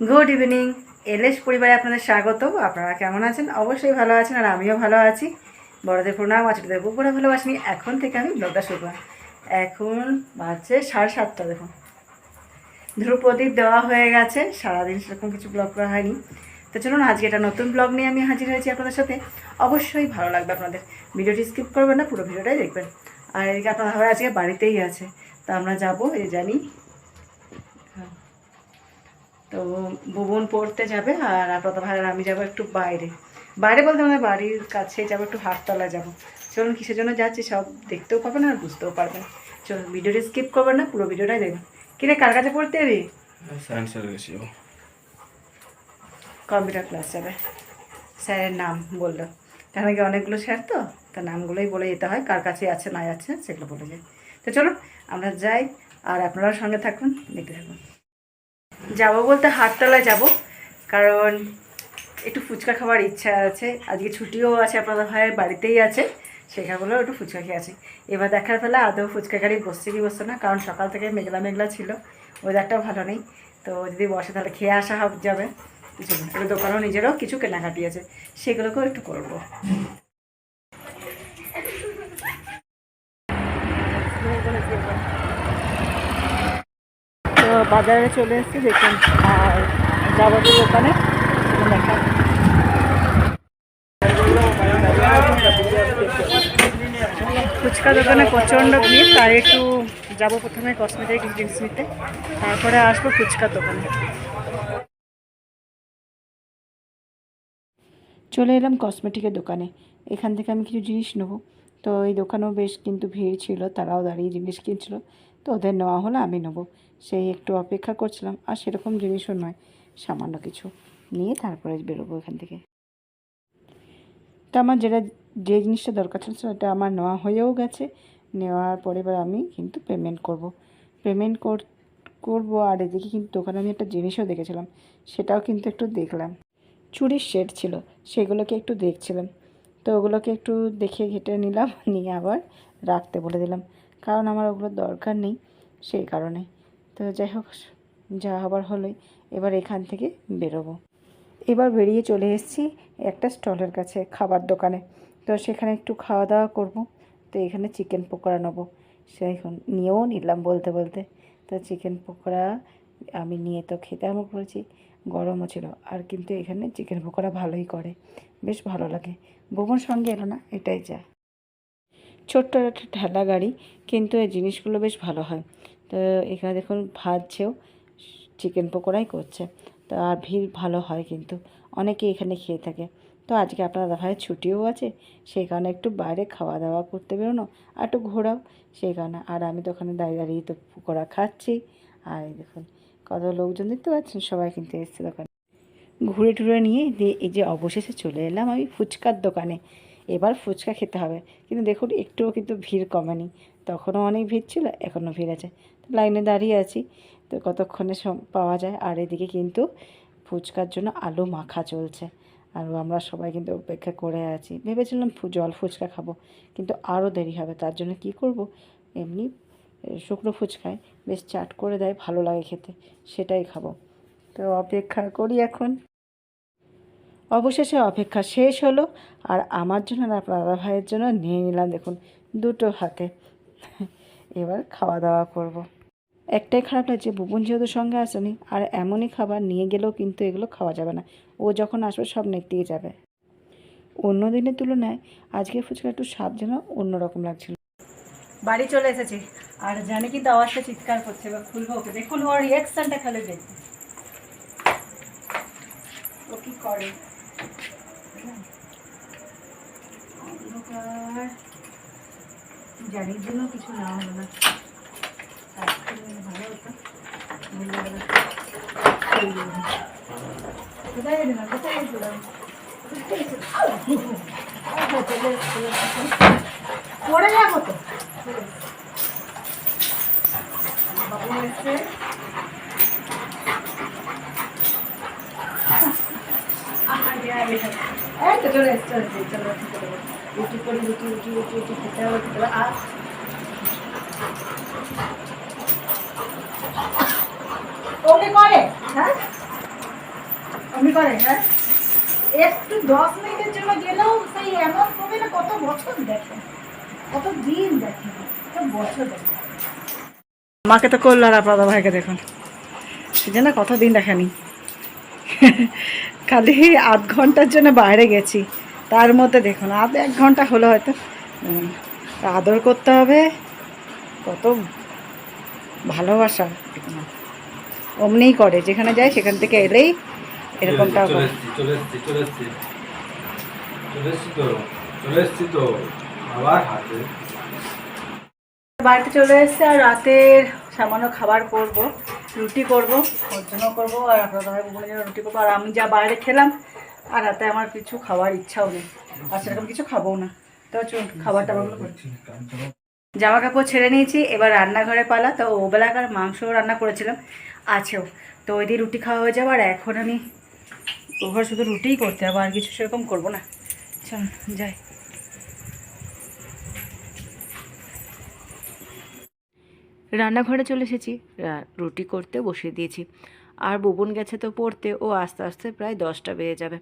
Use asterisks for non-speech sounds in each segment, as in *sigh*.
Good evening LS পরিবারে আপনাদের স্বাগত। আপনারা কেমন আছেন? অবশ্যই ভালো আছেন আর আমিও ভালো আছি। বড়দের প্রণাম আর ছোটদের উপরে ভালোবাসিনি এখন থেকে আমি ব্লগটা শুরু করলাম এখন বাজছে সাড়ে সাতটা দেখুন ধ্রুব প্রদীপ দেওয়া হয়ে গেছে। সারাদিন সেরকম কিছু ব্লগ করা হয়নি। তো চলুন, আজকে একটা নতুন ব্লগ নিয়ে আমি হাজির হয়েছি আপনাদের সাথে। অবশ্যই ভালো লাগবে আপনাদের। ভিডিওটি স্কিপ করবেন না, পুরো ভিডিওটাই দেখবেন। আর এদিকে আপনার আজকে বাড়িতেই আছে। তা আমরা যাব, এই জানি। হ্যাঁ। তো ভুবন পড়তে যাবে আর আপনাদের ভাই আর আমি যাব একটু বাইরে। বাইরে বলতে আমাদের বাড়ির কাছে যাব একটু হাটতলায় যাব। চলুন কিসের জন্য যাচ্ছি সব দেখতেও পাবেন আর বুঝতেও পারবেন। চলুন ভিডিওটি স্কিপ করবেন না পুরো ভিডিওটাই দেখবেন কিরে কার কাছে পড়তে ও। কম্পিউটার ক্লাস যাবে। স্যারের নাম বলল। কেন কি অনেকগুলো স্যার তো তার নামগুলোই বলে যেতে হয় কার কাছে আছে না আছে সেগুলো বলে যায়। তো চলুন আমরা যাই আর আপনারাও সঙ্গে থাকুন দেখতে থাকুন। যাব বলতে হাটতলায় যাব, কারণ একটু ফুচকা খাওয়ার ইচ্ছা আছে। আজকে ছুটিও আছে আপনাদের ভাইয়ের বাড়িতেই আছে সেখানে বলেও একটু ফুচকা খেয়ে আছে এবার দেখার ফেলা আদৌ ফুচকা গাড়ি বসছে কি বসছে না, কারণ সকাল থেকে মেঘলা মেঘলা ছিল ওয়েদারটাও ভালো নেই। তো যদি বসে তাহলে খেয়ে আসা যাবে। কিছু একটু দোকানও নিজেরও কিছু কেনাকাটি আছে, সেগুলোকেও একটু করব। তো বাজারে চলে এসেছি, দেখুন, আর যাব দোকানে দেখা ফুচকা দোকানে প্রচণ্ড ভিড়, তাই একটু যাব প্রথমে কসমেটিক জিনিস নিতে, তারপরে আসব ফুচকার দোকানে। চলে এলাম কসমেটিকের দোকানে, এখান থেকে আমি কিছু জিনিস নেব। তো এই দোকানেও বেশ কিন্তু ভিড় ছিল, তারাও দাঁড়িয়ে জিনিস কিনছিল। তো ওদের নেওয়া হলে আমি নেব। সেই একটু অপেক্ষা করছিলাম, আর সেরকম জিনিসও নয়, সামান্য কিছু। নিয়ে তারপরে বেরোবো এখান থেকে। তো আমার যেটা, যে জিনিসটা দরকার ছিল সেটা আমার নেওয়া হয়েও গেছে। নেওয়ার পরে এবার আমি কিন্তু পেমেন্ট করব। পেমেন্ট কর, করব, আর এদিকে কিন্তু দোকানে আমি একটা জিনিসও দেখেছিলাম, সেটাও কিন্তু একটু দেখলাম। চুরির সেট ছিল, সেগুলোকে একটু দেখছিলাম। তো ওগুলোকে একটু দেখে ঘেটে নিলাম, *laughs* নিয়ে আবার রাখতে বলে দিলাম। কারণ আমার ওগুলোর দরকার নেই সেই কারণে। তো যাই হোক, যা হবার হলোই। এবার এখান থেকে বেরোবো। এবার বেরিয়ে চলে এসেছি একটা স্টলের কাছে, খাবার দোকানে। তো সেখানে একটু খাওয়া দাওয়া করব। তো এখানে চিকেন পকোড়া নেব। সেই নিয়েও নিলাম বলতে বলতে। তো চিকেন পকোড়া আমি নিয়ে তো খেতে আরম্ভ করেছি। গরমও ছিল। আর কিন্তু এখানে চিকেন পকোড়া ভালোই করে। বেশ ভালো লাগে। বোমর সঙ্গে এলো না? এটাই যা। ছোট্ট একটা ঠেলা গাড়ি, কিন্তু এই জিনিসগুলো বেশ ভালো হয়। তো এখানে দেখুন ভাজছেও, চিকেন পকোড়াই করছে। তো আর ভিড় ভালো হয় কিন্তু, অনেকে এখানে খেয়ে থাকে। তো আজকে আপনার ভাইয়ের ছুটিও আছে, সেই কারণে একটু বাইরে খাওয়া দাওয়া করতে বেরোনো, আর একটু ঘোরাও, সেই কারণে। আর আমি তো ওখানে দাঁড়িয়ে দাঁড়িয়ে তো পকোড়া খাচ্ছি। আর এই দেখুন, কত লোকজন দেখতে পাচ্ছেন, সবাই কিন্তু এসছে দোকানে। ঘুরে টুরে নিয়ে, দিয়ে এই যে অবশেষে চলে এলাম আমি ফুচকার দোকানে। এবার ফুচকা খেতে হবে। কিন্তু দেখুন, একটুও কিন্তু ভিড় কমেনি। তখনও অনেক ভিড় ছিল, এখনও ভিড় আছে। লাইনে দাঁড়িয়ে আছি। তো কতক্ষণে পাওয়া যায়? আর এদিকে কিন্তু ফুচকার জন্য আলু মাখা চলছে। আর আমরা সবাই কিন্তু অপেক্ষা করে আছি। ভেবেছিলাম জল ফুচকা খাব। কিন্তু আরও দেরি হবে, তার জন্য কি করব? এমনি শুকনো ফুচকায় বেশ চাট করে দেয়, ভালো লাগে খেতে, সেটাই খাব। তো অপেক্ষা করি এখন। অবশেষে অপেক্ষা শেষ হলো, আর আমার জন্য আর দাদা ভাইয়ের জন্য নিয়ে নিলাম দেখুন, দুটো হাতে। এবার খাওয়া দাওয়া করব। একটাই খারাপ লাগছে ভুবন যেহেতু সঙ্গে আসেনি, আর এমনই খাবার নিয়ে গেলেও কিন্তু এগুলো খাওয়া যাবে না। ও যখন আসবে সব নিতেই যাবে। অন্য দিনের তুলনায় আজকে ফুচকা একটু স্বাদ যেন অন্যরকম লাগছিল। বাড়ি চলে এসেছি, আর জানি কিন্তু আওয়াজটা চিৎকার করছে বা খুলবো ওকে। দেখুন ওর রিয়াকশানটা খালি দেখুন ও কি করে? অন্ধকার। জানির জন্য কিছু না হলো না। ভালো তো। এসছে তো হ্যাঁ? একটু দশ মিনিটের জন্য গেলেও সেই এমন হবে না, কত বছর দেখে। কত দিন দেখে, কত বছর দেখে। আমাকে তো করল আর আপনার ভাইকে দেখুন। সে জন্য কতদিন দেখানি। খালি আধ ঘণ্টার জন্য বাইরে গেছি। তার মধ্যে দেখুন আধ এক ঘণ্টা হলো হয়তো। আদর করতে হবে। কত ভালোবাসা। অমনিই করে যেখানে যায় সেখান থেকে এলেই এরকমটা বাড়িতে চলে এসেছে আর রাতের সামান্য খাবার করব। রুটি করব ওর করব, আর আপনার রুটি করব। আর আমি যা বাইরে খেলাম, আর রাতে আমার কিছু খাওয়ার ইচ্ছাও নেই আর সেরকম কিছু খাব না। তো চলুন খাবার টাবারগুলো জামা কাপড় ছেড়ে নিয়েছি, এবার রান্নাঘরে পালা। তো ও বেলাকার মাংস রান্না করেছিলাম, আছেও। তো ওই দিয়ে রুটি খাওয়া হয়ে যাবে, আর এখন আমি ওভার শুধু রুটিই করতে হবে আর কিছু সেরকম করব না। চল যাই। রান্নাঘরে চলে এসেছি। রুটি করতে বসিয়ে দিয়েছি। আর বুবন গেছে তো পড়তে, ও আস্তে আস্তে প্রায় দশটা বেজে যাবে।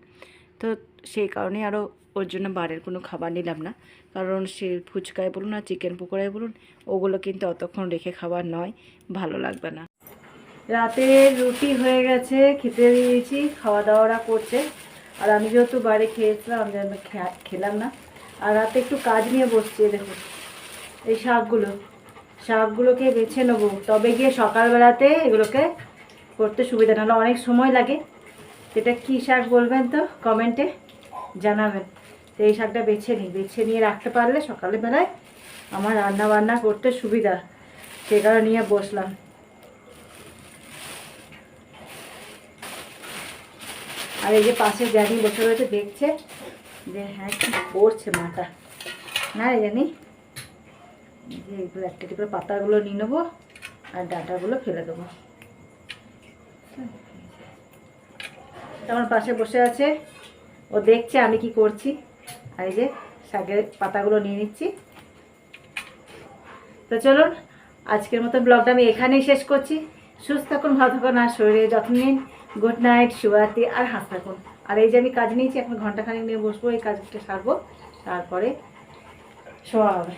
তো সেই কারণে আরও ওর জন্য বাড়ির কোনো খাবার নিলাম না। কারণ সে ফুচকায় বলুন আর চিকেন পকোড়ায় বলুন, ওগুলো কিন্তু অতক্ষণ রেখে খাবার নয়, ভালো লাগবে না। রাতে রুটি হয়ে গেছে, খেতে দিয়েছি, খাওয়া দাওয়াটা করছে। আর আমি যেহেতু বাইরে খেয়েছিলাম, আমি খেলাম না। আর রাতে একটু কাজ নিয়ে বসছি দেখুন, এই শাকগুলো। শাকগুলোকে বেছে নেব। তবে গিয়ে সকালবেলাতে এগুলোকে করতে সুবিধা নাহলে অনেক সময় লাগে। এটা কী শাক বলবেন তো? কমেন্টে জানাবেন। তো এই শাকটা বেছে নিই। বেছে নিয়ে রাখতে পারলে সকালবেলায় আমার রান্না বান্না করতে সুবিধা। সে কারণে নিয়ে বসলাম। আর এই যে পাশে জানি বসে রয়েছে, দেখছে যে হ্যাঁ কি করছে মাটা। না রে জানি। যে এগুলো একটা করে পাতাগুলো নিয়ে নেব আর ডাটাগুলো ফেলে দেবো। আমার পাশে বসে আছে, ও দেখছে আমি কি করছি। আর এই যে শাকের পাতাগুলো নিয়ে নিচ্ছি। তো চলুন, আজকের মতো ব্লগটা আমি এখানেই শেষ করছি। সুস্থ থাকুন, ভালো থাকুন, আর শরীরে যত্ন নিন। গুড নাইট, শুভরাত্রি, আর হাস থাকুন। আর এই যে আমি কাজ নিয়েছি, এখন ঘন্টাখানেক নিয়ে বসবো, এই কাজটা সারবো। তারপরে শোয়া হবে।